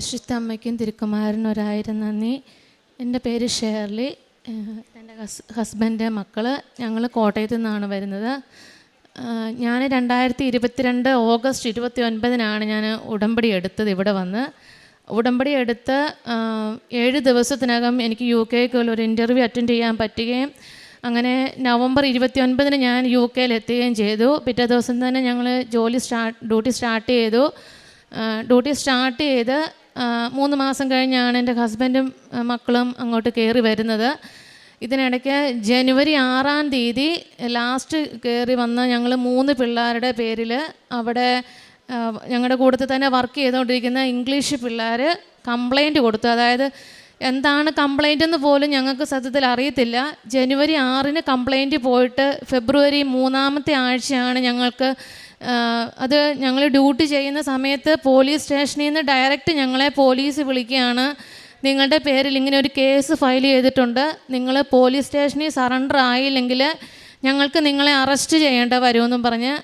പരിശുദ്ധ അമ്മയ്ക്കും തിരുക്കുമാരനും ഒരായിരം നന്ദി. എന്റെ പേര് ഷേർലി. എന്റെ ഹസ് ഹസ്ബന്റെ മക്കൾ ഞങ്ങൾ കോട്ടയത്തു നിന്നാണ് വരുന്നത്. ഞാൻ രണ്ടായിരത്തി ഇരുപത്തിരണ്ട് ഓഗസ്റ്റ് ഇരുപത്തി ഒൻപതിനാണ് ഞാൻ ഉടമ്പടി എടുത്തത് ഇവിടെ വന്ന്. ഉടമ്പടി എടുത്ത് ഏഴ് ദിവസത്തിനകം എനിക്ക് യു കെക്കുള്ള ഒരു ഇന്റർവ്യൂ അറ്റൻഡ് ചെയ്യാൻ പറ്റുകയും അങ്ങനെ നവംബർ ഇരുപത്തി ഒൻപതിന് ഞാൻ യു കെയിൽ എത്തുകയും ചെയ്തു. പിറ്റേ ദിവസം തന്നെ ഞങ്ങൾ ജോലി സ്റ്റാർട്ട് ഡ്യൂട്ടി സ്റ്റാർട്ട് ചെയ്തു. ഡ്യൂട്ടി സ്റ്റാർട്ട് ചെയ്ത് മൂന്ന് മാസം കഴിഞ്ഞാണ് എന്റെ ഹസ്ബൻഡും മക്കളും അങ്ങോട്ട് കയറി വരുന്നത്. ഇതിനിടയ്ക്ക് ജനുവരി ആറാം തീയതി ലാസ്റ്റ് കയറി വന്ന ഞങ്ങൾ മൂന്ന് പിള്ളേരുടെ പേരിൽ അവിടെ ഞങ്ങളുടെ കൂട്ടത്തിൽ തന്നെ വർക്ക് ചെയ്തുകൊണ്ടിരിക്കുന്ന ഇംഗ്ലീഷ് പിള്ളേർ കംപ്ലൈന്റ് കൊടുത്തു. അതായത് എന്താണ് കംപ്ലൈന്റ് എന്ന് പോലും ഞങ്ങൾക്ക് സത്യത്തിൽ അറിയത്തില്ല. ജനുവരി ആറിന് കംപ്ലൈന്റ് പോയിട്ട് ഫെബ്രുവരി മൂന്നാമത്തെ ആഴ്ചയാണ് ഞങ്ങൾക്ക് അത് ഞങ്ങൾ ഡ്യൂട്ടി ചെയ്യുന്ന സമയത്ത് പോലീസ് സ്റ്റേഷനിൽ നിന്ന് ഡയറക്റ്റ് ഞങ്ങളെ പോലീസ് വിളിക്കുകയാണ്. നിങ്ങളുടെ പേരിൽ ഇങ്ങനെ ഒരു കേസ് ഫയൽ ചെയ്തിട്ടുണ്ട്. നിങ്ങൾ പോലീസ് സ്റ്റേഷനിൽ സറണ്ടർ ആയില്ലെങ്കിൽ ഞങ്ങൾക്ക് നിങ്ങളെ അറസ്റ്റ് ചെയ്യേണ്ട വരുമെന്നും പറഞ്ഞ്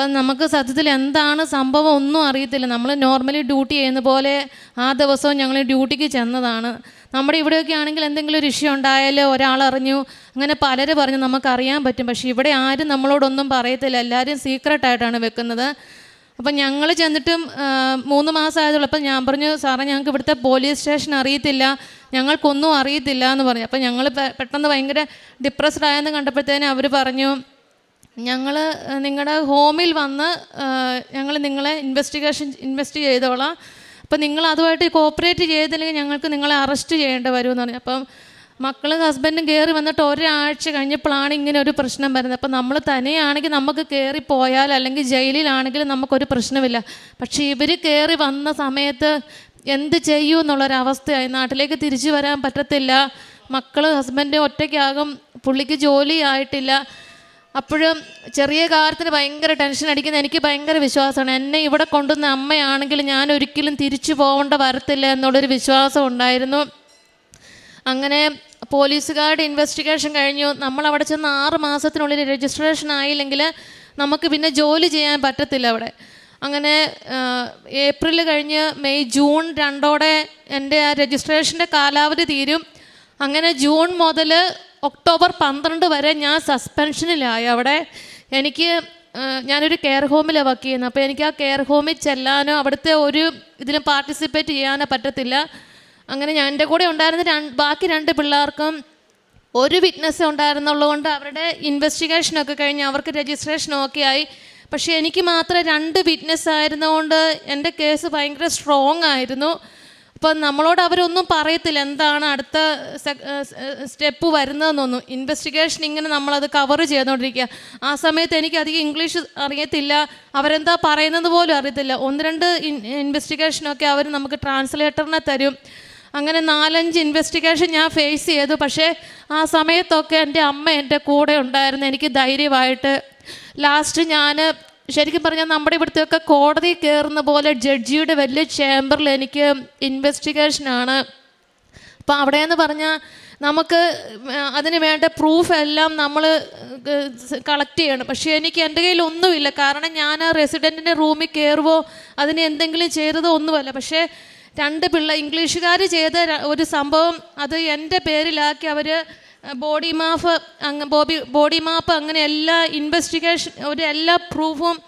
അപ്പം നമുക്ക് സത്യത്തിൽ എന്താണ് സംഭവം ഒന്നും അറിയത്തില്ല. നമ്മൾ നോർമലി ഡ്യൂട്ടി ചെയ്യുന്ന പോലെ ആ ദിവസവും ഞങ്ങൾ ഡ്യൂട്ടിക്ക് ചെന്നതാണ്. നമ്മുടെ ഇവിടെയൊക്കെ ആണെങ്കിൽ എന്തെങ്കിലും ഒരു ഇഷ്യൂ ഉണ്ടായാലോ ഒരാൾ അറിഞ്ഞു. അങ്ങനെ പലരെ പറഞ്ഞു നമുക്കറിയാൻ പറ്റും. പക്ഷേ ഇവിടെ ആരും നമ്മളോടൊന്നും പറയത്തില്ല. എല്ലാവരും സീക്രട്ടായിട്ടാണ് വെക്കുന്നത്. അപ്പം ഞങ്ങൾ ചെന്നിട്ടും മൂന്ന് മാസം ആയതുള്ളൂ അപ്പം ഞാൻ പറഞ്ഞു സാറേ ഞങ്ങൾക്ക് ഇവിടുത്തെ പോലീസ് സ്റ്റേഷൻ അറിയത്തില്ല. ഞങ്ങൾക്കൊന്നും അറിയത്തില്ല എന്ന് പറഞ്ഞു. അപ്പം ഞങ്ങൾ പെട്ടെന്ന് ഭയങ്കര ഡിപ്രസ്ഡ് ആയെന്ന് കണ്ടപ്പോഴത്തേനും അവർ പറഞ്ഞു ഞങ്ങൾ നിങ്ങളുടെ ഹോമിൽ വന്ന് ഞങ്ങൾ നിങ്ങളെ ഇൻവെസ്റ്റിഗേഷൻ ഇൻവെസ്റ്റ് ചെയ്തോളാം. അപ്പം നിങ്ങൾ അതുമായിട്ട് കോപ്പറേറ്റ് ചെയ്തില്ലെങ്കിൽ ഞങ്ങൾക്ക് നിങ്ങളെ അറസ്റ്റ് ചെയ്യേണ്ടി എന്ന് പറഞ്ഞു. അപ്പം മക്കളും ഹസ്ബൻഡും കയറി വന്നിട്ട് ഒരാഴ്ച കഴിഞ്ഞപ്പോഴാണ് ഇങ്ങനെ ഒരു പ്രശ്നം വരുന്നത്. അപ്പം നമ്മൾ തനിയാണെങ്കിൽ നമുക്ക് കയറി പോയാൽ അല്ലെങ്കിൽ ജയിലിലാണെങ്കിലും നമുക്കൊരു പ്രശ്നമില്ല. പക്ഷേ ഇവർ കയറി വന്ന സമയത്ത് എന്ത് ചെയ്യൂ എന്നുള്ളൊരവസ്ഥയായി. നാട്ടിലേക്ക് തിരിച്ചു വരാൻ പറ്റത്തില്ല. മക്കൾ ഹസ്ബൻഡ് ഒറ്റയ്ക്കാകും പുള്ളിക്ക് ജോലി ആയിട്ടില്ല. അപ്പോഴും ചെറിയ കാര്യത്തിന് ഭയങ്കര ടെൻഷൻ അടിക്കുന്ന എനിക്ക് ഭയങ്കര വിശ്വാസമാണ്. എന്നെ ഇവിടെ കൊണ്ടുവന്ന അമ്മയാണെങ്കിൽ ഞാൻ ഒരിക്കലും തിരിച്ചു പോകേണ്ട വരത്തില്ല എന്നുള്ളൊരു വിശ്വാസം ഉണ്ടായിരുന്നു. അങ്ങനെ പോലീസുകാരുടെ ഇൻവെസ്റ്റിഗേഷൻ കഴിഞ്ഞു. നമ്മൾ അവിടെ ചെന്ന് ആറ് മാസത്തിനുള്ളിൽ രജിസ്ട്രേഷൻ ആയില്ലെങ്കിൽ നമുക്ക് പിന്നെ ജോലി ചെയ്യാൻ പറ്റത്തില്ല അവിടെ. അങ്ങനെ ഏപ്രിൽ കഴിഞ്ഞ് മെയ് ജൂൺ രണ്ടോടെ എന്റെ ആ രജിസ്ട്രേഷന്റെ കാലാവധി തീരും. അങ്ങനെ ജൂൺ മുതൽ ഒക്ടോബർ പന്ത്രണ്ട് വരെ ഞാൻ സസ്പെൻഷനിലായി. അവിടെ എനിക്ക് ഞാനൊരു കെയർ ഹോമിലാണ് വർക്ക് ചെയ്യുന്നത് അപ്പോൾ എനിക്ക് ആ കെയർ ഹോമിൽ ചെല്ലാനോ അവിടുത്തെ ഒരു ഇതിലും പാർട്ടിസിപ്പേറ്റ് ചെയ്യാനോ പറ്റത്തില്ല. അങ്ങനെ ഞാൻ എന്റെ കൂടെ ഉണ്ടായിരുന്ന രണ്ട് ബാക്കി രണ്ട് പിള്ളേർക്കും ഒരു വിറ്റ്നസ് ഉണ്ടായിരുന്നുള്ളതുകൊണ്ട് അവരുടെ ഇൻവെസ്റ്റിഗേഷനൊക്കെ കഴിഞ്ഞ് അവർക്ക് രജിസ്ട്രേഷൻ ഒക്കെ ആയി. പക്ഷേ എനിക്ക് മാത്രം രണ്ട് വിറ്റ്നസ് ആയിരുന്നതുകൊണ്ട് എന്റെ കേസ് ഭയങ്കര സ്ട്രോങ് ആയിരുന്നു. അപ്പം നമ്മളോട് അവരൊന്നും പറയത്തില്ല. എന്താണ് അടുത്ത സ്റ്റെപ്പ് വരുന്നതെന്നൊന്നും. ഇൻവെസ്റ്റിഗേഷൻ ഇങ്ങനെ നമ്മളത് കവർ ചെയ്തുകൊണ്ടിരിക്കുക. ആ സമയത്ത് എനിക്ക് അധികം ഇംഗ്ലീഷ് അറിയത്തില്ല. അവരെന്താ പറയുന്നത് പോലും അറിയത്തില്ല. ഒന്ന് രണ്ട് ഇൻവെസ്റ്റിഗേഷനൊക്കെ അവർ നമുക്ക് ട്രാൻസ്ലേറ്ററിനെ തരും. അങ്ങനെ നാലഞ്ച് ഇൻവെസ്റ്റിഗേഷൻ ഞാൻ ഫേസ് ചെയ്തു. പക്ഷേ ആ സമയത്തൊക്കെ എന്റെ അമ്മ എന്റെ കൂടെ ഉണ്ടായിരുന്നു. എനിക്ക് ധൈര്യമായിട്ട്. ലാസ്റ്റ് ഞാൻ ശരിക്കും പറഞ്ഞാൽ നമ്മുടെ ഇവിടുത്തെയൊക്കെ കോടതി കയറുന്ന പോലെ ജഡ്ജിയുടെ വലിയ ചേംബറിൽ എനിക്ക് ഇൻവെസ്റ്റിഗേഷനാണ് അപ്പോൾ അവിടെയെന്ന് പറഞ്ഞാൽ നമുക്ക് അതിന് വേണ്ട പ്രൂഫ് എല്ലാം നമ്മൾ കളക്ട് ചെയ്യണം. പക്ഷേ എനിക്ക് എന്റെ കയ്യിൽ ഒന്നുമില്ല. കാരണം ഞാൻ ആ റെസിഡന്റിന്റെ റൂമിൽ കയറുമോ അതിന് എന്തെങ്കിലും ചെയ്തതോ ഒന്നുമല്ല. പക്ഷേ രണ്ട് പിള്ള ഇംഗ്ലീഷുകാർ ചെയ്ത ഒരു സംഭവം അത് എന്റെ പേരിലാക്കി അവർ ബോഡി മാഫ് അങ്ങ് ബോബി ബോഡി മാപ്പ് അങ്ങനെ എല്ലാ ഇൻവെസ്റ്റിഗേഷൻ ഒരു എല്ലാ പ്രൂഫും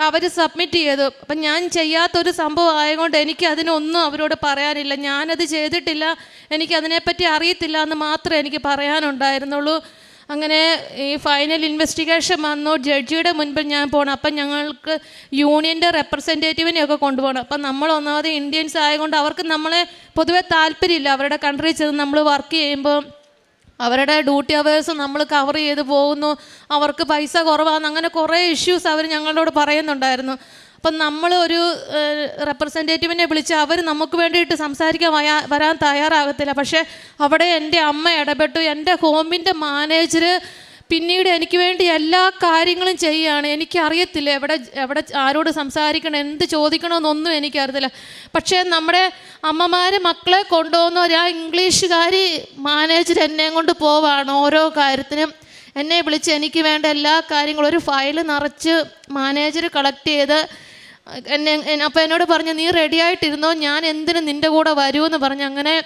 അവർ സബ്മിറ്റ് ചെയ്തു. അപ്പം ഞാൻ ചെയ്യാത്തൊരു സംഭവം ആയതുകൊണ്ട് എനിക്ക് അതിനൊന്നും അവരോട് പറയാനില്ല. ഞാനത് ചെയ്തിട്ടില്ല. എനിക്ക് അതിനെപ്പറ്റി അറിയത്തില്ല എന്ന് മാത്രമേ എനിക്ക് പറയാനുണ്ടായിരുന്നുള്ളൂ. അങ്ങനെ ഈ ഫൈനൽ ഇൻവെസ്റ്റിഗേഷൻ വന്നു. ജഡ്ജിയുടെ മുൻപിൽ ഞാൻ പോകണം അപ്പം ഞങ്ങൾക്ക് യൂണിയന്റെ റെപ്രസെന്റേറ്റീവിനെയൊക്കെ കൊണ്ടുപോകണം അപ്പം നമ്മൾ ഒന്നാമത് ഇന്ത്യൻസ് ആയതുകൊണ്ട് അവർക്ക് നമ്മളെ പൊതുവെ താല്പര്യമില്ല. അവരുടെ കൺട്രിയിൽ ചെന്ന് നമ്മൾ വർക്ക് ചെയ്യുമ്പോൾ അവരുടെ ഡ്യൂട്ടി അവേഴ്സ് നമ്മൾ കവർ ചെയ്ത് പോകുന്നു. അവർക്ക് പൈസ കുറവാണ് അങ്ങനെ കുറേ ഇഷ്യൂസ് അവർ ഞങ്ങളോട് പറയുന്നുണ്ടായിരുന്നു. അപ്പം നമ്മൾ ഒരു റെപ്രസെന്റേറ്റീവിനെ വിളിച്ച് അവർ നമുക്ക് വേണ്ടിയിട്ട് സംസാരിക്കാൻ വയാ വരാൻ തയ്യാറാകത്തില്ല. പക്ഷേ അവിടെ എന്റെ അമ്മ ഇടപെട്ടു. എന്റെ ഹോമിന്റെ മാനേജർ പിന്നീട് എനിക്ക് വേണ്ടി എല്ലാ കാര്യങ്ങളും ചെയ്യുകയാണ്. എനിക്കറിയത്തില്ല എവിടെ എവിടെ ആരോട് സംസാരിക്കണം എന്ത് ചോദിക്കണമെന്നൊന്നും എനിക്കറിയത്തില്ല. പക്ഷേ നമ്മുടെ അമ്മമാർ മക്കളെ കൊണ്ടുപോകുന്ന ഒരാ ഇംഗ്ലീഷുകാർ മാനേജർ എന്നെ കൊണ്ട് പോവാണ് ഓരോ കാര്യത്തിനും. എന്നെ വിളിച്ച് എനിക്ക് വേണ്ട എല്ലാ കാര്യങ്ങളും ഒരു ഫയൽ നിറച്ച് മാനേജർ കളക്ട് ചെയ്ത് എന്നെ- അപ്പോൾ എന്നോട് പറഞ്ഞു നീ റെഡി ആയിട്ടിരുന്നോ? ഞാൻ എന്തിനു നിന്റെ കൂടെ വരുമെന്ന് പറഞ്ഞു അങ്ങനെ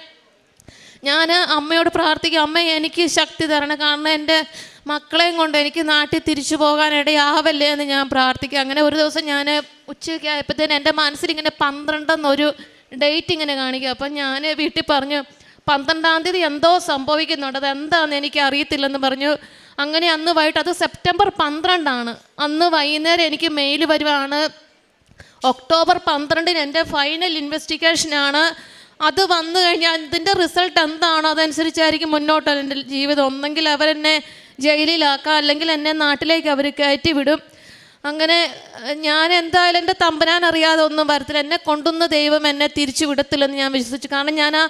ഞാൻ അമ്മയോട് പ്രാർത്ഥിക്കും അമ്മ എനിക്ക് ശക്തി തരണം. കാരണം എന്റെ മക്കളെയും കൊണ്ട് എനിക്ക് നാട്ടിൽ തിരിച്ചു പോകാൻ ഇടയാവല്ലേ എന്ന് ഞാൻ പ്രാർത്ഥിക്കും. അങ്ങനെ ഒരു ദിവസം ഞാൻ ഉച്ചയ്ക്ക് ആയപ്പോഴത്തേന് എന്റെ മനസ്സിൽ ഇങ്ങനെ പന്ത്രണ്ടെന്നൊരു ഡേറ്റ് ഇങ്ങനെ കാണിക്കുക അപ്പം ഞാൻ വീട്ടിൽ പറഞ്ഞു പന്ത്രണ്ടാം തീയതി എന്തോ സംഭവിക്കുന്നുണ്ട്. അത് എന്താണെന്ന് എനിക്ക് അറിയത്തില്ലെന്ന് പറഞ്ഞു. അങ്ങനെ അന്ന് വൈകിട്ട് അത് സെപ്റ്റംബർ പന്ത്രണ്ടാണ്. അന്ന് വൈകുന്നേരം എനിക്ക് മെയിൽ വരുവാണ്. ഒക്ടോബർ പന്ത്രണ്ടിന് എന്റെ ഫൈനൽ ഇൻവെസ്റ്റിഗേഷനാണ്. അത് വന്നു കഴിഞ്ഞാൽ അതിന്റെ റിസൾട്ട് എന്താണോ? അതനുസരിച്ചായിരിക്കും മുന്നോട്ട് എന്റെ ജീവിതം. ഒന്നെങ്കിൽ അവരെന്നെ ജയിലിലാക്കാം. അല്ലെങ്കിൽ എന്നെ നാട്ടിലേക്ക് അവർ കയറ്റി വിടും അങ്ങനെ ഞാൻ എന്തായാലും എന്റെ തമ്പനാൻ അറിയാതെ ഒന്നും വരത്തില്ല. എന്നെ കൊണ്ടുവന്ന ദൈവം എന്നെ തിരിച്ചു വിടത്തില്ലെന്ന് ഞാൻ വിശ്വസിച്ചു. കാരണം ഞാൻ ആ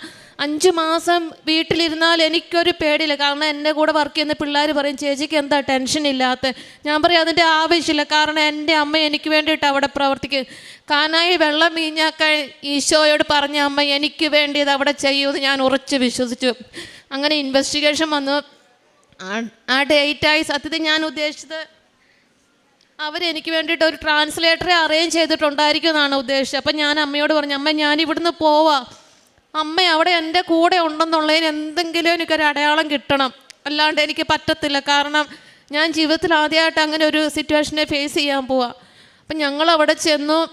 അഞ്ച് മാസം വീട്ടിലിരുന്നാൽ എനിക്കൊരു പേടിയില്ല. കാരണം എന്റെ കൂടെ വർക്ക് ചെയ്യുന്ന പിള്ളേർ പറയും ചേച്ചിക്ക് എന്താ ടെൻഷൻ ഇല്ലാത്ത? ഞാൻ പറയും അതിന്റെ ആവശ്യമില്ല. കാരണം എന്റെ അമ്മ എനിക്ക് വേണ്ടിയിട്ട് അവിടെ പ്രവർത്തിക്കും. കാനായി വെള്ളം വീഞ്ഞാക്കാൻ ഈശോയോട് പറഞ്ഞ അമ്മ എനിക്ക് വേണ്ടിയത് അവിടെ ചെയ്യുമെന്ന് ഞാൻ ഉറച്ച് വിശ്വസിച്ചു. അങ്ങനെ ഇൻവെസ്റ്റിഗേഷൻ വന്നു. ആ ഡേറ്റായി സത്യത്തിൽ ഞാൻ ഉദ്ദേശിച്ചത് അവരെനിക്ക് വേണ്ടിയിട്ട് ഒരു ട്രാൻസ്ലേറ്ററെ അറേഞ്ച് ചെയ്തിട്ടുണ്ടായിരിക്കും എന്നാണ് ഉദ്ദേശിച്ചത്. അപ്പം ഞാൻ അമ്മയോട് പറഞ്ഞു അമ്മ ഞാൻ ഇവിടുന്ന് പോവാ. അമ്മ അവിടെ എന്റെ കൂടെ ഉണ്ടെന്നുള്ളതിന് എന്തെങ്കിലും എനിക്കൊരു അടയാളം കിട്ടണം. അല്ലാണ്ട് എനിക്ക് പറ്റത്തില്ല. കാരണം ഞാൻ ജീവിതത്തിൽ ആദ്യമായിട്ട് അങ്ങനെ ഒരു സിറ്റുവേഷനെ ഫേസ് ചെയ്യാൻ പോവാ. അപ്പം ഞങ്ങൾ അവിടെ ചെന്നു.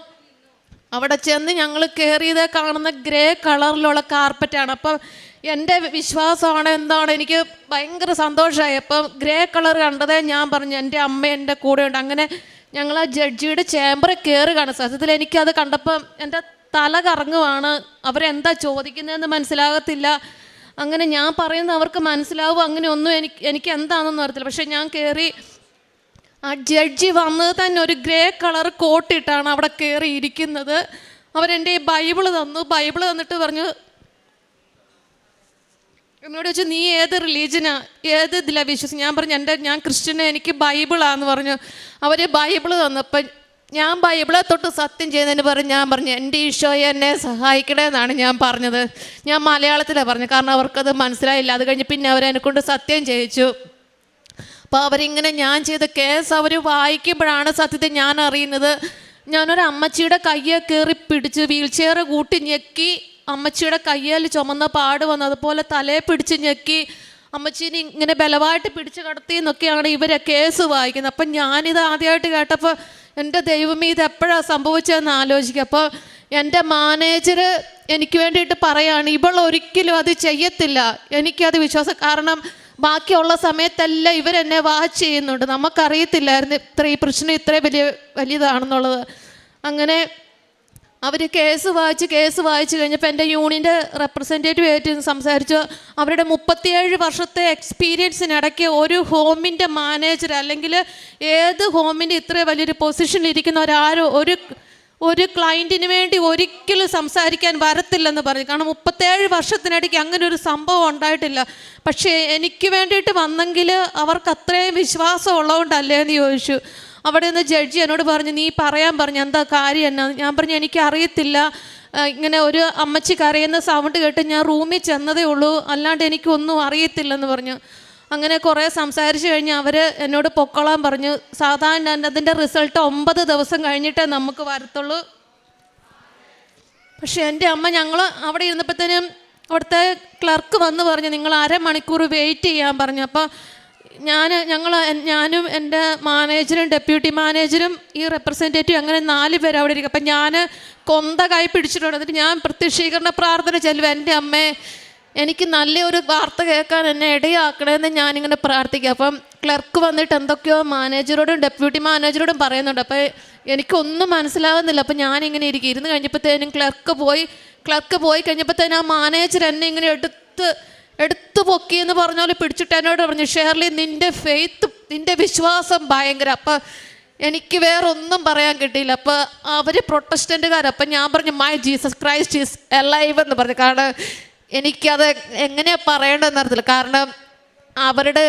അവിടെ ചെന്ന് ഞങ്ങൾ കയറിയത് കാണുന്ന ഗ്രേ കളറിലുള്ള കാർപ്പറ്റാണ് അപ്പം എന്റെ വിശ്വാസമാണ് എന്താണ്? എനിക്ക് ഭയങ്കര സന്തോഷമായി. അപ്പം ഗ്രേ കളർ കണ്ടതേ ഞാൻ പറഞ്ഞു എന്റെ അമ്മ എന്റെ കൂടെ ഉണ്ട്. അങ്ങനെ ഞങ്ങൾ ആ ജഡ്ജിയുടെ ചേംബറിൽ കയറുകയാണ് സത്യത്തിൽ എനിക്കത് കണ്ടപ്പം എന്റെ തല കറങ്ങുവാണ്. അവരെന്താ ചോദിക്കുന്നതെന്ന് മനസ്സിലാകത്തില്ല. അങ്ങനെ ഞാൻ പറയുന്നത് അവർക്ക് മനസ്സിലാവും. അങ്ങനെ ഒന്നും എനിക്ക് എനിക്ക് എന്താണെന്നൊന്നും അറിയത്തില്ല. പക്ഷെ ഞാൻ കയറി ആ ജഡ്ജി വന്നത് തന്നെ ഒരു ഗ്രേ കളർ കോട്ടിട്ടാണ് അവിടെ കയറി ഇരിക്കുന്നത് അവരെന്റെ ഈ ബൈബിൾ തന്നു. ബൈബിൾ തന്നിട്ട് പറഞ്ഞു എന്നോട് ചോദിച്ചു നീ ഏത് റിലീജിയനാ ഏത് ഇതിലാണ് വിശ്വസിച്ച് ഞാൻ പറഞ്ഞു എന്റെ ഞാൻ ക്രിസ്ത്യനെ എനിക്ക് ബൈബിളാന്ന് പറഞ്ഞു. അവർ ബൈബിൾ തന്നപ്പം ഞാൻ ബൈബിളെ തൊട്ട് സത്യം ചെയ്യുന്നതിന് പറഞ്ഞ് ഞാൻ പറഞ്ഞു എന്റെ ഈശോയെ എന്നെ സഹായിക്കണേ എന്നാണ് ഞാൻ പറഞ്ഞത്. ഞാൻ മലയാളത്തിലാണ് പറഞ്ഞത് കാരണം അവർക്കത് മനസ്സിലായില്ല. അത് കഴിഞ്ഞ് പിന്നെ അവരെന്നെ കൊണ്ട് സത്യം ചെയ്യിച്ചു. അപ്പോൾ അവരിങ്ങനെ ഞാൻ ചെയ്ത കേസ് അവർ വായിക്കുമ്പോഴാണ് സത്യത്തെ ഞാൻ അറിയുന്നത്. ഞാനൊരു അമ്മച്ചിയുടെ കയ്യെ കയറി പിടിച്ച് വീൽ ചെയർ കൂട്ടി ഞെക്കി അമ്മച്ചിയുടെ കയ്യാൽ ചുമന്ന പാട് വന്നു. അതുപോലെ തലയെ പിടിച്ച് ഞെക്കി അമ്മച്ചീനെ ഇങ്ങനെ ബലമായിട്ട് പിടിച്ചു കടത്തി എന്നൊക്കെയാണ് ഇവരെ കേസ് വായിക്കുന്നത്. അപ്പം ഞാനിത് ആദ്യമായിട്ട് കേട്ടപ്പോൾ എന്റെ ദൈവമേ ഇത് എപ്പോഴാണ് സംഭവിച്ചതെന്ന് ആലോചിക്കുക. അപ്പോൾ എന്റെ മാനേജർ എനിക്ക് വേണ്ടിയിട്ട് പറയാണ് ഇവൾ ഒരിക്കലും അത് ചെയ്യത്തില്ല. എനിക്കത് വിശ്വാസം കാരണം ബാക്കിയുള്ള സമയത്തെല്ലാം ഇവരെന്നെ വാച്ച് ചെയ്യുന്നുണ്ട്. നമുക്കറിയത്തില്ലായിരുന്നു ഇത്ര ഈ പ്രശ്നം ഇത്രയും വലിയ വലിയതാണെന്നുള്ളത്. അങ്ങനെ അവർ കേസ് വായിച്ച് കേസ് വായിച്ച് കഴിഞ്ഞപ്പോൾ എന്റെ യൂണിയന്റെ റെപ്രസെന്റേറ്റീവ് ആയിട്ട് സംസാരിച്ചു അവരുടെ മുപ്പത്തിയേഴ് വർഷത്തെ എക്സ്പീരിയൻസിനിടയ്ക്ക് ഒരു ഹോമിന്റെ മാനേജർ അല്ലെങ്കിൽ ഏത് ഹോമിന്റെ ഇത്ര വലിയൊരു പൊസിഷനിൽ ഇരിക്കുന്ന ഒരാരോ ഒരു ഒരു ക്ലയന്റിന് വേണ്ടി ഒരിക്കലും സംസാരിക്കാൻ വരത്തില്ലെന്ന് പറഞ്ഞു. കാരണം മുപ്പത്തേഴ് വർഷത്തിനിടയ്ക്ക് അങ്ങനെ ഒരു സംഭവം ഉണ്ടായിട്ടില്ല. പക്ഷേ എനിക്ക് വേണ്ടിയിട്ട് വന്നെങ്കിൽ അവർക്ക് അത്രയും വിശ്വാസം ഉള്ളതുകൊണ്ടല്ലേ എന്ന് ചോദിച്ചു. അവിടെ നിന്ന് ജഡ്ജി എന്നോട് പറഞ്ഞു നീ പറയാൻ പറഞ്ഞു എന്താ കാര്യം എന്നാ? ഞാൻ പറഞ്ഞു എനിക്ക് അറിയത്തില്ല. ഇങ്ങനെ ഒരു അമ്മച്ചി കരയുന്ന സൗണ്ട് കേട്ട് ഞാൻ റൂമിൽ ചെന്നതേ ഉള്ളൂ. അല്ലാണ്ട് എനിക്കൊന്നും അറിയത്തില്ലെന്ന് പറഞ്ഞു. അങ്ങനെ കുറേ സംസാരിച്ച് കഴിഞ്ഞ് അവർ എന്നോട് പൊക്കോളാൻ പറഞ്ഞു. സാധാരണ അതിന്റെ റിസൾട്ട് ഒമ്പത് ദിവസം കഴിഞ്ഞിട്ടേ നമുക്ക് വരത്തുള്ളൂ. പക്ഷേ എന്റെ അമ്മ ഞങ്ങൾ അവിടെ ഇരുന്നപ്പോഴത്തേനും അവിടുത്തെ ക്ലർക്ക് വന്ന് പറഞ്ഞു നിങ്ങൾ അരമണിക്കൂർ വെയിറ്റ് ചെയ്യാൻ പറഞ്ഞു. അപ്പോൾ ഞാൻ ഞങ്ങൾ ഞാനും എന്റെ മാനേജരും ഡെപ്യൂട്ടി മാനേജരും ഈ റെപ്രസെന്റേറ്റീവ് അങ്ങനെ നാല് പേര് അവിടെ ഇരിക്കും. അപ്പം ഞാൻ കൊന്ത കൈ പിടിച്ചിട്ടുണ്ട്. എന്നിട്ട് ഞാൻ പ്രത്യക്ഷീകരണ പ്രാർത്ഥന ചെല്ലുക എന്റെ അമ്മേ എനിക്ക് നല്ലൊരു വാർത്ത കേൾക്കാൻ എന്നെ ഇടയാക്കണമെന്ന് ഞാനിങ്ങനെ പ്രാർത്ഥിക്കുക. അപ്പം ക്ലർക്ക് വന്നിട്ട് എന്തൊക്കെയോ മാനേജറോടും ഡെപ്യൂട്ടി മാനേജറോടും പറയുന്നുണ്ട്. അപ്പോൾ എനിക്കൊന്നും മനസ്സിലാകുന്നില്ല അപ്പം ഞാനിങ്ങനെ ഇരിക്കും. ഇരുന്ന് കഴിഞ്ഞപ്പോഴത്തേനും ക്ലർക്ക് പോയി ക്ലർക്ക് പോയി കഴിഞ്ഞപ്പോഴത്തേനും ആ മാനേജർ എന്നെ ഇങ്ങനെ എടുത്ത് എടുത്തു പൊക്കി എന്ന് പറഞ്ഞ പോലെ പിടിച്ചിട്ട് എന്നോട് പറഞ്ഞു ഷേർലി നിന്റെ ഫെയ്ത്ത് നിന്റെ വിശ്വാസം ഭയങ്കര. അപ്പം എനിക്ക് വേറൊന്നും പറയാൻ കിട്ടിയില്ല. അപ്പോൾ അവർ പ്രൊട്ടസ്റ്റന്റുകാർ അപ്പം ഞാൻ പറഞ്ഞു my Jesus Christ is alive എന്ന് പറഞ്ഞു. കാരണം എനിക്കത് എങ്ങനെയാണ് പറയേണ്ടതെന്ന് അറിയത്തില്ല. കാരണം അവരുടെ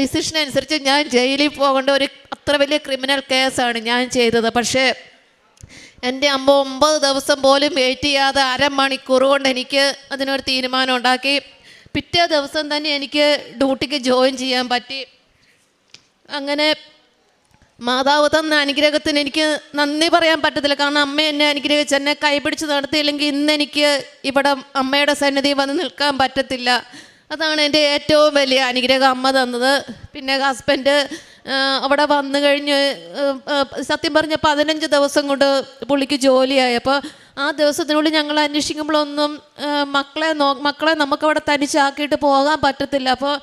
ഡിസിഷൻ അനുസരിച്ച് ഞാൻ ജയിലിൽ പോകേണ്ട ഒരു അത്ര വലിയ ക്രിമിനൽ കേസാണ് ഞാൻ ചെയ്തത്. പക്ഷേ എന്റെ അമ്മ ഒമ്പത് ദിവസം പോലും വെയിറ്റ് ചെയ്യാതെ അരമണിക്കൂർ കൊണ്ട് എനിക്ക് അതിനൊരു തീരുമാനം ഉണ്ടാക്കി. പിറ്റേ ദിവസം തന്നെ എനിക്ക് ഡ്യൂട്ടിക്ക് ജോയിൻ ചെയ്യാൻ പറ്റി. അങ്ങനെ മാതാവ് തന്ന അനുഗ്രഹത്തിന് എനിക്ക് നന്ദി പറയാൻ പറ്റത്തില്ല. കാരണം അമ്മ എന്നെ അനുഗ്രഹിച്ച് എന്നെ കൈപിടിച്ച് നടത്തിയില്ലെങ്കിൽ ഇന്ന് എനിക്ക് ഇവിടെ അമ്മയുടെ സന്നിധി വന്ന് നിൽക്കാൻ പറ്റത്തില്ല. അതാണ് എന്റെ ഏറ്റവും വലിയ അനുഗ്രഹം അമ്മ തന്നത്. പിന്നെ ഹസ്ബൻഡ് അവിടെ വന്നു കഴിഞ്ഞ് സത്യം പറഞ്ഞ പതിനഞ്ച് ദിവസം കൊണ്ട് പുള്ളിക്ക് ജോലിയായി അപ്പോൾ ആ ദിവസത്തിനുള്ളിൽ ഞങ്ങൾ അന്വേഷിക്കുമ്പോഴൊന്നും മക്കളെ നോ മക്കളെ നമുക്കവിടെ തനിച്ചാക്കിയിട്ട് പോകാൻ പറ്റത്തില്ല. അപ്പോൾ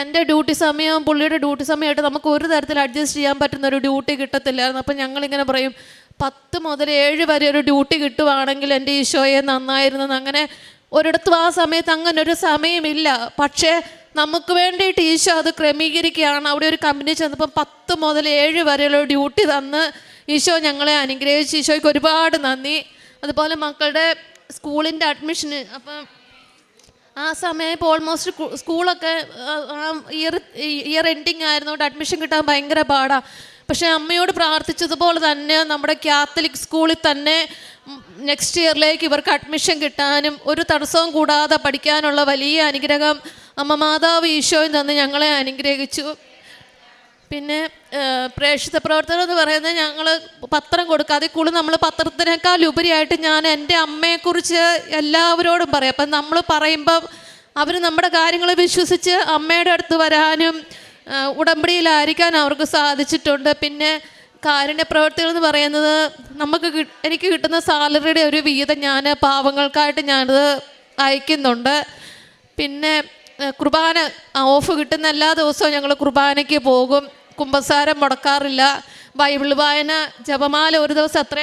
എന്റെ ഡ്യൂട്ടി സമയവും പുള്ളിയുടെ ഡ്യൂട്ടി സമയമായിട്ട് നമുക്ക് ഒരു തരത്തിൽ അഡ്ജസ്റ്റ് ചെയ്യാൻ പറ്റുന്ന ഒരു ഡ്യൂട്ടി കിട്ടത്തില്ലായിരുന്നു. അപ്പം ഞങ്ങളിങ്ങനെ പറയും പത്ത് മുതൽ ഏഴ് വരെ ഒരു ഡ്യൂട്ടി കിട്ടുവാണെങ്കിൽ എന്റെ ഈശോയെ നന്നായിരുന്നു അങ്ങനെ ഒരിടത്തും ആ സമയത്ത് അങ്ങനെ ഒരു സമയമില്ല. പക്ഷേ നമുക്ക് വേണ്ടിയിട്ട് ഈശോ അത് ക്രമീകരിക്കുകയാണ്. അവിടെ ഒരു കമ്പനി ചെന്നപ്പോൾ പത്ത് മുതൽ ഏഴ് വരെയുള്ള ഡ്യൂട്ടി തന്ന് ഈശോ ഞങ്ങളെ അനുഗ്രഹിച്ച് ഈശോയ്ക്ക് ഒരുപാട് നന്ദി. അതുപോലെ മക്കളുടെ സ്കൂളിന്റെ അഡ്മിഷന് അപ്പം ആ സമയം ഓൾമോസ്റ്റ് സ്കൂളൊക്കെ ഇയർ ഇയർ എൻഡിങ് ആയിരുന്നുകൊണ്ട് അഡ്മിഷൻ കിട്ടാൻ ഭയങ്കര പാടാണ് പക്ഷേ അമ്മയോട് പ്രാർത്ഥിച്ചതുപോലെ തന്നെ നമ്മുടെ കാത്തലിക് സ്കൂളിൽ തന്നെ നെക്സ്റ്റ് ഇയറിലേക്ക് ഇവർക്ക് അഡ്മിഷൻ കിട്ടാനും ഒരു തടസ്സവും കൂടാതെ പഠിക്കാനുള്ള വലിയ അനുഗ്രഹം അമ്മ മാതാവ് ഈശോയും തന്ന് ഞങ്ങളെ അനുഗ്രഹിച്ചു. പിന്നെ പ്രേക്ഷിത പ്രവർത്തനം എന്ന് പറയുന്നത് ഞങ്ങൾ പത്രം കൊടുക്കുക. അതിൽ കൂടുതൽ നമ്മൾ പത്രത്തിനേക്കാൾ ഉപരിയായിട്ട് ഞാൻ എന്റെ അമ്മയെക്കുറിച്ച് എല്ലാവരോടും പറയും. അപ്പം നമ്മൾ പറയുമ്പം അവർ നമ്മുടെ കാര്യങ്ങൾ വിശ്വസിച്ച് അമ്മയുടെ അടുത്ത് വരാനും ഉടമ്പടിയിലായിരിക്കാൻ അവർക്ക് സാധിച്ചിട്ടുണ്ട്. പിന്നെ കാരുണ്യ പ്രവർത്തികൾ എന്ന് പറയുന്നത് നമുക്ക് എനിക്ക് കിട്ടുന്ന സാലറിയുടെ ഒരു വീതം ഞാൻ പാവങ്ങൾക്കായിട്ട് ഞാനത് അയക്കുന്നുണ്ട്. പിന്നെ കുർബാന ഓഫ് കിട്ടുന്ന എല്ലാ ദിവസവും ഞങ്ങൾ കുർബാനയ്ക്ക് പോകും. കുമ്പസാരം മുടക്കാറില്ല. ബൈബിൾ വായന ജപമാല ഒരു ദിവസം എത്ര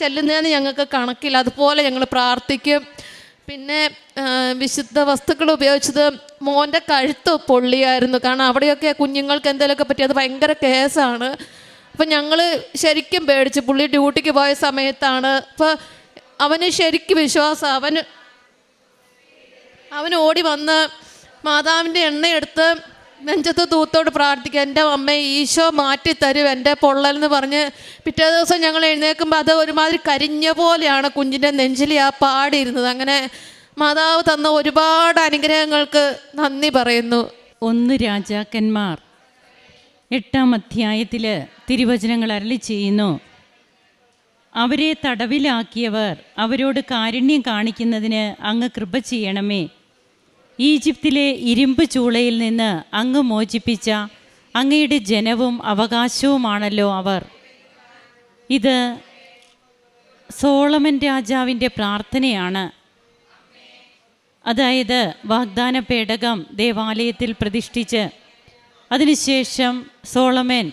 ചെല്ലുന്നതെന്ന് ഞങ്ങൾക്ക് കണക്കില്ല. അതുപോലെ ഞങ്ങൾ പ്രാർത്ഥിക്കും. പിന്നെ വിശുദ്ധ വസ്തുക്കൾ ഉപയോഗിച്ചത് മോന്റെ കഴുത്ത് പൊള്ളിയായിരുന്നു. കാരണം അവിടെയൊക്കെ കുഞ്ഞുങ്ങൾക്ക് എന്തെങ്കിലുമൊക്കെ പറ്റി അത് ഭയങ്കര കേസാണ്. അപ്പം ഞങ്ങൾ ശരിക്കും പേടിച്ച് പുള്ളി ഡ്യൂട്ടിക്ക് പോയ സമയത്താണ്. അപ്പോൾ അവന് ശരിക്കും വിശ്വാസം അവന് അവൻ ഓടി വന്ന് മാതാവിന്റെ എണ്ണയെടുത്ത് നെഞ്ചത്ത് തൂത്തോട് പ്രാർത്ഥിക്കുക. എന്റെ അമ്മ ഈശോ മാറ്റി തരും. എന്റെ പൊള്ളൽ എന്ന് പറഞ്ഞ് പിറ്റേ ദിവസം ഞങ്ങൾ എഴുന്നേൽക്കുമ്പോൾ അത് ഒരുമാതിരി കരിഞ്ഞ പോലെയാണ് കുഞ്ഞിന്റെ നെഞ്ചിൽ ആ പാടിയിരുന്നത്. അങ്ങനെ മാതാവ് തന്ന ഒരുപാട് അനുഗ്രഹങ്ങൾക്ക് നന്ദി പറയുന്നു. ഒന്ന് രാജാക്കന്മാർ. എട്ടാം അധ്യായത്തിൽ തിരുവചനങ്ങൾ അരളി ചെയ്യുന്നു. അവരെ തടവിലാക്കിയവർ അവരോട് കാരുണ്യം കാണിക്കുന്നതിന് അങ്ങ് കൃപ ചെയ്യണമേ. ഈജിപ്തിലെ ഇരുമ്പ് ചൂളയിൽ നിന്ന് അങ്ങ് മോചിപ്പിച്ച അങ്ങയുടെ ജനവും അവകാശവുമാണല്ലോ അവർ. ഇത് സോളമൻ രാജാവിന്റെ പ്രാർത്ഥനയാണ്. അതായത് വാഗ്ദാന പേടകം ദേവാലയത്തിൽ പ്രതിഷ്ഠിച്ച് അതിനുശേഷം സോളമൻ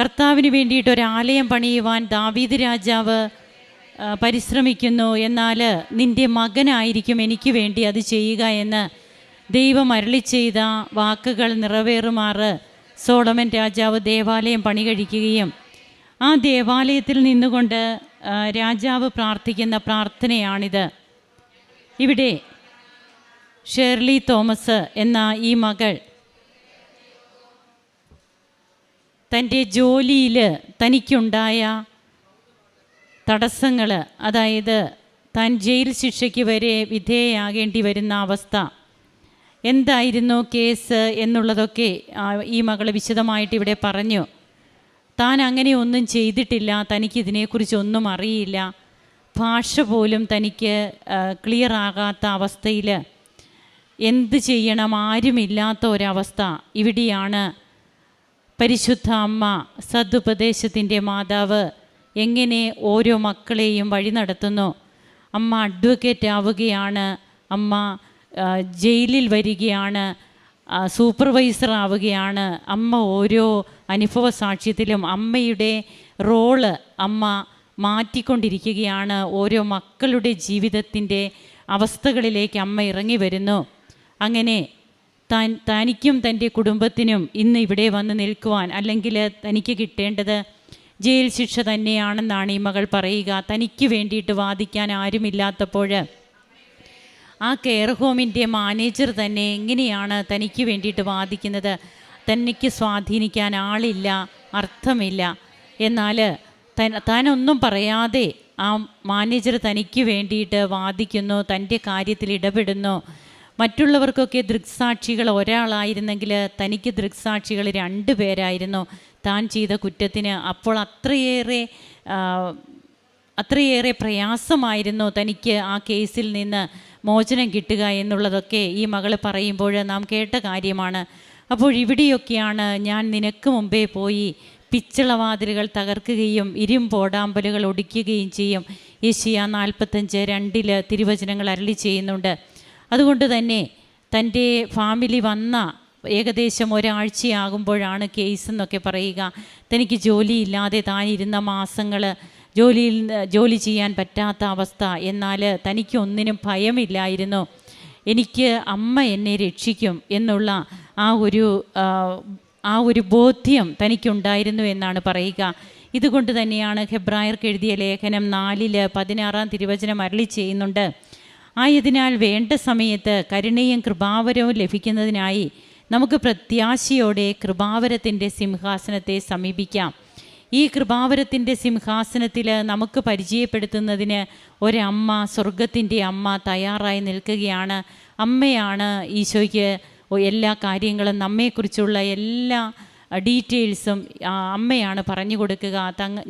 കർത്താവിന് വേണ്ടിയിട്ട് ഒരു ആലയം പണിയുവാൻ ദാവീദ് രാജാവ് പരിശ്രമിക്കുന്നു. എന്നാൽ നിന്റെ മകനായിരിക്കും എനിക്ക് വേണ്ടി അത് ചെയ്യുക എന്ന് ദൈവം അരളി ചെയ്ത വാക്കുകൾ നിറവേറുമാറ് സോളമൻ രാജാവ് ദേവാലയം പണി കഴിക്കുകയും ആ ദേവാലയത്തിൽ നിന്നുകൊണ്ട് രാജാവ് പ്രാർത്ഥിക്കുന്ന പ്രാർത്ഥനയാണിത്. ഇവിടെ ഷേർലി തോമസ് എന്ന ഈ മകൾ തന്റെ ജോലിയിൽ തനിക്കുണ്ടായ തടസ്സങ്ങൾ അതായത് താൻ ജയിൽ ശിക്ഷയ്ക്ക് വരെ വിധേയയാകേണ്ടി വരുന്ന അവസ്ഥ. എന്തായിരുന്നു കേസ് എന്നുള്ളതൊക്കെ ഈ മകൾ വിശദമായിട്ട് ഇവിടെ പറഞ്ഞു. താൻ അങ്ങനെ ഒന്നും ചെയ്തിട്ടില്ല തനിക്ക് ഇതിനെക്കുറിച്ചൊന്നും അറിയില്ല. ഭാഷ പോലും തനിക്ക് ക്ലിയർ ആകാത്ത അവസ്ഥയിൽ എന്ത് ചെയ്യണം? ആരുമില്ലാത്ത ഒരവസ്ഥ. ഇവിടെയാണ് പരിശുദ്ധ അമ്മ സതുപദേശത്തിന്റെ മാതാവ് എങ്ങനെ ഓരോ മക്കളെയും വഴി നടത്തുന്നു? അമ്മ അഡ്വക്കേറ്റ് ആവുകയാണ്. അമ്മ ജയിലിൽ വരികയാണ്. സൂപ്പർവൈസർ ആവുകയാണ്. അമ്മ ഓരോ അനുഭവ സാക്ഷ്യത്തിലും അമ്മയുടെ റോൾ അമ്മ മാറ്റിക്കൊണ്ടിരിക്കുകയാണ്. ഓരോ മക്കളുടെ ജീവിതത്തിന്റെ അവസ്ഥകളിലേക്ക് അമ്മ ഇറങ്ങി വരുന്നു. അങ്ങനെ താൻ തനിക്കും തന്റെ കുടുംബത്തിനും ഇന്ന് ഇവിടെ വന്ന് നിൽക്കുവാൻ അല്ലെങ്കിൽ തനിക്ക് കിട്ടേണ്ടത് ജയിൽ ശിക്ഷ തന്നെയാണെന്നാണ് ഈ മകൾ പറയുക. തനിക്ക് വേണ്ടിയിട്ട് വാദിക്കാൻ ആരുമില്ലാത്തപ്പോൾ ആ കെയർ ഹോമിന്റെ മാനേജർ തന്നെ എങ്ങനെയാണ് തനിക്ക് വേണ്ടിയിട്ട് വാദിക്കുന്നത്? തനിക്ക് സ്വാധീനിക്കാൻ ആളില്ല അർത്ഥമില്ല. എന്നാൽ താനൊന്നും പറയാതെ ആ മാനേജർ തനിക്ക് വേണ്ടിയിട്ട് വാദിക്കുന്നു തന്റെ കാര്യത്തിൽ ഇടപെടുന്നു. മറ്റുള്ളവർക്കൊക്കെ ദൃക്സാക്ഷികൾ ഒരാളായിരുന്നെങ്കിൽ തനിക്ക് ദൃക്സാക്ഷികൾ രണ്ട് പേരായിരുന്നു. താൻ ചെയ്ത കുറ്റത്തിന് അപ്പോൾ അത്രയേറെ അത്രയേറെ പ്രയാസമായിരുന്നു തനിക്ക് ആ കേസിൽ നിന്ന് മോചനം കിട്ടുക എന്നുള്ളതൊക്കെ ഈ മകൾ പറയുമ്പോൾ നാം കേട്ട കാര്യമാണ്. അപ്പോൾ ഇവിടെയൊക്കെയാണ് ഞാൻ നിനക്ക് മുമ്പേ പോയി പിച്ചളവാതിലുകൾ തകർക്കുകയും ഇരുമ്പോടാമ്പലുകൾ ഒടിക്കുകയും ചെയ്യും. ഏഷ്യ നാൽപ്പത്തഞ്ച് രണ്ടിൽ തിരുവചനങ്ങൾ അരളി ചെയ്യുന്നുണ്ട്. അതുകൊണ്ട് തന്നെ തന്റെ ഫാമിലി വന്ന ഏകദേശം ഒരാഴ്ചയാകുമ്പോഴാണ് കേസ് എന്നൊക്കെ പറയുക. തനിക്ക് ജോലിയില്ലാതെ താൻ ഇരുന്ന മാസങ്ങൾ ജോലിയിൽ ജോലി ചെയ്യാൻ പറ്റാത്ത അവസ്ഥ. എന്നാൽ തനിക്ക് ഒന്നിനും ഭയമില്ലായിരുന്നു. എനിക്ക് അമ്മ എന്നെ രക്ഷിക്കും എന്നുള്ള ആ ഒരു ആ ഒരു ബോധ്യം തനിക്കുണ്ടായിരുന്നു എന്നാണ് പറയുക. ഇതുകൊണ്ട് തന്നെയാണ് ഹെബ്രായർക്ക് എഴുതിയ ലേഖനം നാലിൽ പതിനാറാം തിരുവചനം അരളി ചെയ്യുന്നുണ്ട്. ആയതിനാൽ വേണ്ട സമയത്ത് കരുണയും കൃപാവരവും ലഭിക്കുന്നതിനായി നമുക്ക് പ്രത്യാശയോടെ കൃപാവരത്തിന്റെ സിംഹാസനത്തെ സമീപിക്കാം. ഈ കൃപാവരത്തിന്റെ സിംഹാസനത്തിൽ നമുക്ക് പരിചയപ്പെടുത്തുന്നതിന് ഒരമ്മ സ്വർഗത്തിന്റെ അമ്മ തയ്യാറായി നിൽക്കുകയാണ്. അമ്മയാണ് ഈശോയ്ക്ക് എല്ലാ കാര്യങ്ങളും നമ്മെക്കുറിച്ചുള്ള എല്ലാ ഡീറ്റെയിൽസും അമ്മയാണ് പറഞ്ഞു കൊടുക്കുക. തങ്ങ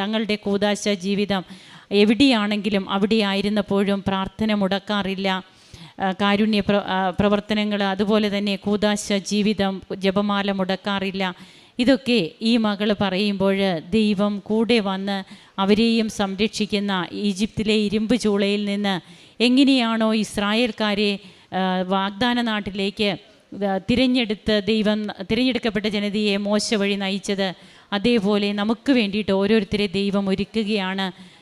തങ്ങളുടെ കൂതാശ ജീവിതം എവിടെയാണെങ്കിലും അവിടെ ആയിരുന്നപ്പോഴും പ്രാർത്ഥന മുടക്കാറില്ല. കാരുണ്യ പ്ര പ്രവർത്തനങ്ങൾ അതുപോലെ തന്നെ കൂതാശ ജീവിതം ജപമാല മുടക്കാറില്ല. ഇതൊക്കെ ഈ മകൾ പറയുമ്പോൾ ദൈവം കൂടെ വന്ന് അവരെയും സംരക്ഷിക്കുന്ന ഈജിപ്തിലെ ഇരുമ്പ് ചൂളയിൽ നിന്ന് എങ്ങനെയാണോ ഇസ്രായേൽക്കാരെ വാഗ്ദാന നാട്ടിലേക്ക് തിരഞ്ഞെടുത്ത് ദൈവം തിരഞ്ഞെടുക്കപ്പെട്ട ജനതയെ മോശ വഴി നയിച്ചത്. അതേപോലെ നമുക്ക് വേണ്ടിയിട്ട് ഓരോരുത്തരെ ദൈവം ഒരുക്കുകയാണ്.